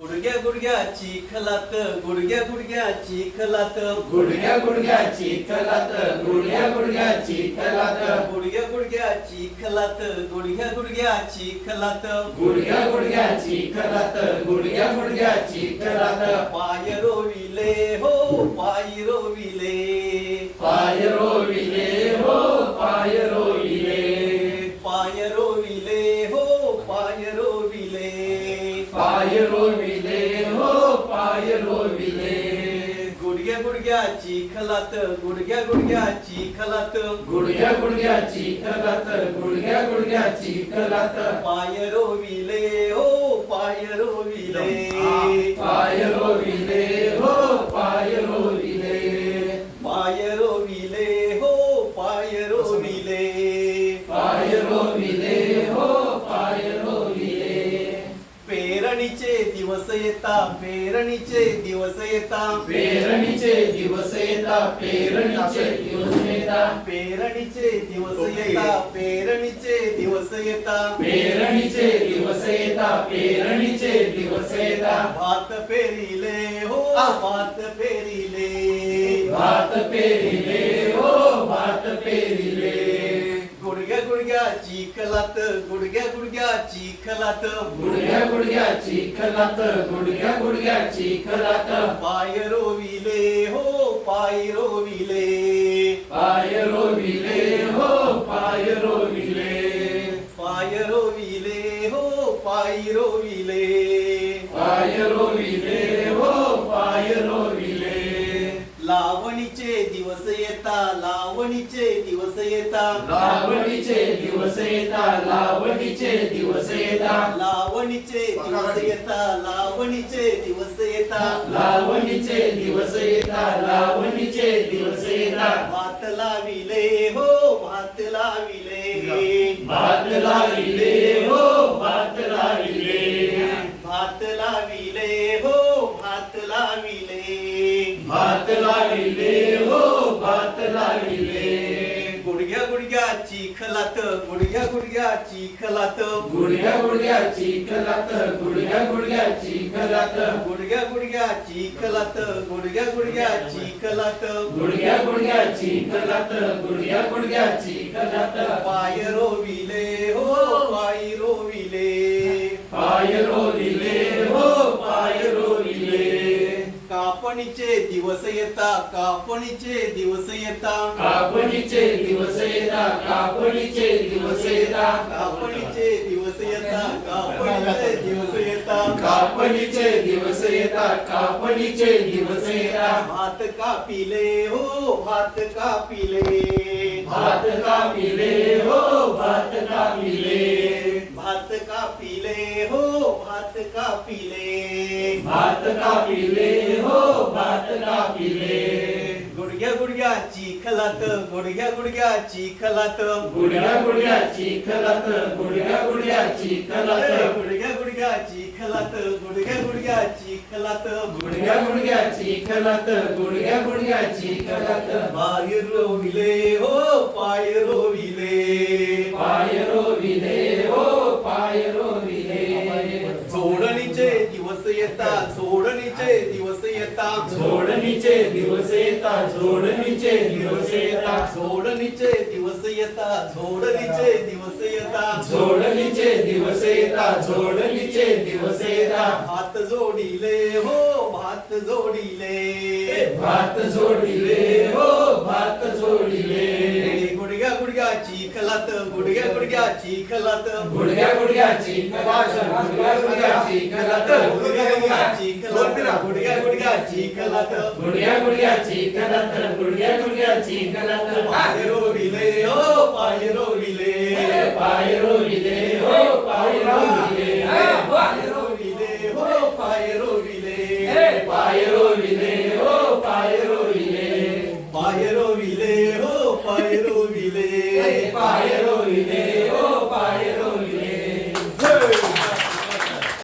गुडघ्या गुडघ्या चिखलात गुडघ्या गुडघ्या चिखलात गुडघ्या गुडघ्या चिखलात गुडघ्या गुडघ्या चिखलात गुडघ्या गुडघ्या चिखलात गुडघ्या गुडघ्या चिखलात गुडघ्या गुडघ्या चिखलात गुडघ्या गुडघ्या चिखलात पाय रोविले हो पाय रोविले. पाय रोविले पाय रोविले हो पाय रोविले गुडघ्या गुडघ्या चिखलात गुडघ्या गुडघ्या चिखलात गुडघ्या गुडघ्या चिखलात गुडघ्या गुडघ्या चिखलात पाय रोविले हो पाय रोविले. पाय रोविले हो पाय रोविले. पाय रोविले हो पाय रोविले. दिवस येता पेरणीचे दिवस येता. पेरणीचे दिवस येता पेरणीचे दिवस येता. पेरणीचे दिवस येता पेरणीचे दिवस येता. पेरणीचे दिवस येता पेरणीचे दिवस येता. भात पेरिले हो भात पेरिले. भात पेरिले हो भात पेरिले. गुडघ्या गुडघ्या चिखलात गुडघ्या गुडघ्या चिखलात. गुडघ्या गुडघ्या चिखलात गुडघ्या गुडघ्या चिखलात. पाय रोविले हो पाय रोविले. पाय रोविले हो पाय रोविले. पाय रोविले हो पाय रोविले. येता. लावणीचे दिवस येता लावणीचे दिवस येता. लावणीचे दिवस येता लावणीचे दिवस येता. लावणीचे दिवस येता लावणीचे दिवस येता. भात लाविले हो भात लाविले. गुडघ्या गुडघ्या चिखलात गुडघ्या गुडघ्या चिखलात गुडघ्या गुडघ्या चिखलात गुडघ्या गुडघ्या चिखलात गुडघ्या गुडघ्या चिखलात गुडघ्या गुडघ्या चिखलात गुडघ्या गुडघ्या चिखलात गुडघ्या गुडघ्या चिखलात पाय कापणीचे दिवस येता कापणीचे दिवस येता कापणीचे दिवस येता कापणीचे दिवस येता कापणीचे दिवस येता कापणीचे दिवस येता कापणीचे दिवस येता कापणीचे दिवस येता भात कापिले हो भात कापिले। भात कापिले हो भात कापिले। भात कापिले हो भात कापिले। भात कापिले गुडघ्या चिखलात गुडघ्या गुडघ्या चिखलात गुडघ्या गुडघ्या चिखलात गुडघ्या गुडघ्या चिखलात गुडघ्या गुडघ्या चिखलात गुडघ्या गुडघ्या चिखलात गुडघ्या गुडघ्या चिखलात गुडघ्या गुडघ्या चिखलात पाय रोविले हो पाय रोविले. पाय रोविले हो पाय रोविले. सोडणीचे दिवस येतात सोड येता जोडणीचे दिवस येता जोडणीचे दिवस येता. जोडणीचे दिवस येता जोडणीचे दिवस येता. जोडणीचे दिवस येता जोडणीचे दिवस येता. भात जोडिले हो भात जोडिले. भात जोडिले हो. गुडघ्या चिखलात गुडघ्या गुडघ्या चिखलात गुडघ्या गुडघ्या चिखलात गुडघ्या गुडघ्या चिखलात गुडघ्या गुडघ्या चिखलात गुडघ्या गुडघ्या चिखलात गुडघ्या गुडघ्या चिखलात गुडघ्या गुडघ्या चिखलात पाय रोविले हो पाय रोविले. पाय रोविले हो पाय रोविले. पाय रोविले हो पाय रोविले. पाय रोविले हो पाय रोविले. पाय रोविले हो पाय रोविले. pai eroide